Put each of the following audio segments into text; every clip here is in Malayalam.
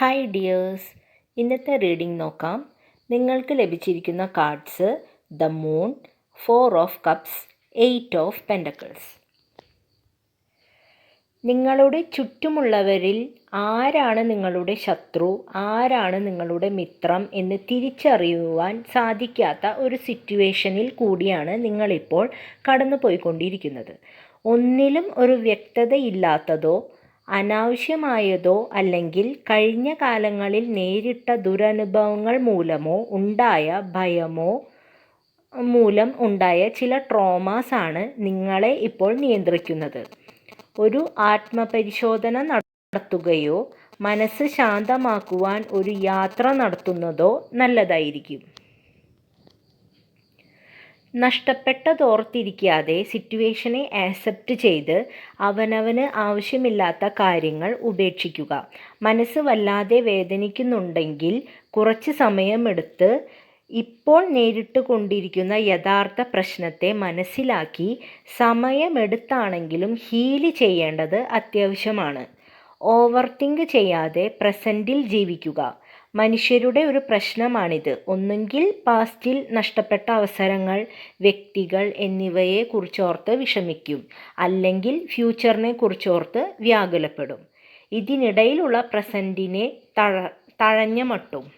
ഹായ് ഡിയേഴ്സ് ഇന്നത്തെ റീഡിംഗ് നോക്കാം. നിങ്ങൾക്ക് ലഭിച്ചിരിക്കുന്ന cards the moon four of cups eight of pentacles നിങ്ങളുടെ ചുറ്റുമുള്ളവരിൽ ആരാണ് നിങ്ങളുടെ ശത്രു ആരാണ് നിങ്ങളുടെ മിത്രം എന്ന് തിരിച്ചറിയുവാൻ സാധിക്കാത്ത ഒരു സിറ്റുവേഷനിൽ കൂടിയാണ് നിങ്ങളിപ്പോൾ കടന്നു പോയിക്കൊണ്ടിരിക്കുന്നത് ഒന്നിലും ഒരു വ്യക്തതയില്ലാത്തതോ അനാവശ്യമായതോ അല്ലെങ്കിൽ കഴിഞ്ഞ കാലങ്ങളിൽ നേരിട്ട ദുരനുഭവങ്ങൾ മൂലമോ ഉണ്ടായ ഭയമോ മൂലം ഉണ്ടായ ചില ട്രോമാസ് ആണ് നിങ്ങളെ ഇപ്പോൾ നിയന്ത്രിക്കുന്നത്. ഒരു ആത്മപരിശോധന നടത്തുകയോ മനസ്സ് ശാന്തമാക്കുവാൻ ഒരു യാത്ര നടത്തുന്നതോ നല്ലതായിരിക്കും. നഷ്ടപ്പെട്ടതോർത്തിരിക്കാതെ സിറ്റുവേഷനെ ആക്സെപ്റ്റ് ചെയ്ത് അവനവന് ആവശ്യമില്ലാത്ത കാര്യങ്ങൾ ഉപേക്ഷിക്കുക. മനസ്സ് വല്ലാതെ വേദനിക്കുന്നുണ്ടെങ്കിൽ കുറച്ച് സമയമെടുത്ത് ഇപ്പോൾ നേരിട്ട് കൊണ്ടിരിക്കുന്ന യഥാർത്ഥ പ്രശ്നത്തെ മനസ്സിലാക്കി സമയമെടുത്താണെങ്കിലും ഹീൽ ചെയ്യേണ്ടത് അത്യാവശ്യമാണ്. ഓവർ തിങ്ക് ചെയ്യാതെ പ്രസന്റിൽ ജീവിക്കുക. മനുഷ്യരുടെ ഒരു പ്രശ്നമാണിത്. ഒന്നുകിൽ പാസ്റ്റിൽ നഷ്ടപ്പെട്ട അവസരങ്ങൾ വ്യക്തികൾ എന്നിവയെ കുറിച്ചോർത്ത് വിഷമിക്കും. അല്ലെങ്കിൽ ഫ്യൂച്ചറിനെ കുറിച്ചോർത്ത് വ്യാകുലപ്പെടും. ഇതിനിടയിലുള്ള പ്രസന്റിനെ തഴ തഴഞ്ഞ മട്ടും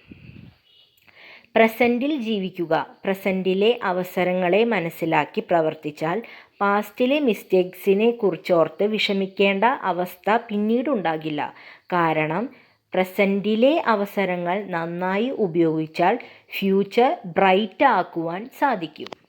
പ്രസന്റിൽ ജീവിക്കുക. പ്രസന്റിലെ അവസരങ്ങളെ മനസ്സിലാക്കി പ്രവർത്തിച്ചാൽ പാസ്റ്റിലെ മിസ്റ്റേക്സിനെ കുറിച്ചോർത്ത് വിഷമിക്കേണ്ട അവസ്ഥ പിന്നീടുണ്ടാകില്ല. കാരണം പ്രസന്റിലെ അവസരങ്ങൾ നന്നായി ഉപയോഗിച്ചാൽ ഫ്യൂച്ചർ ബ്രൈറ്റ് ആക്കുവാൻ സാധിക്കും.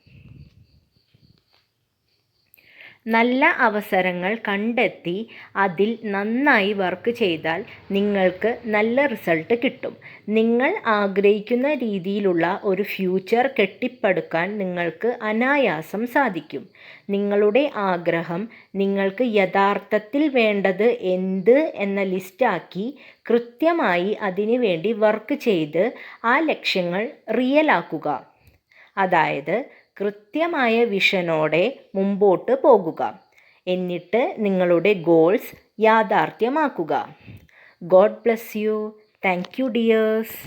നല്ല അവസരങ്ങൾ കണ്ടെത്തി അതിൽ നന്നായി വർക്ക് ചെയ്താൽ നിങ്ങൾക്ക് നല്ല റിസൾട്ട് കിട്ടും. നിങ്ങൾ ആഗ്രഹിക്കുന്ന രീതിയിലുള്ള ഒരു ഫ്യൂച്ചർ കെട്ടിപ്പടുക്കാൻ നിങ്ങൾക്ക് അനായാസം സാധിക്കും. നിങ്ങളുടെ ആഗ്രഹം നിങ്ങൾക്ക് യഥാർത്ഥത്തിൽ വേണ്ടത് എന്ത് എന്ന ലിസ്റ്റാക്കി കൃത്യമായി അതിനു വേണ്ടി വർക്ക് ചെയ്ത് ആ ലക്ഷ്യങ്ങൾ റിയലാക്കുക. അതായത് കൃത്യമായ വിഷനോടെ മുമ്പോട്ട് പോകുക. എന്നിട്ട് നിങ്ങളുടെ goals യാഥാർത്ഥ്യമാക്കുക. God bless you thank you dears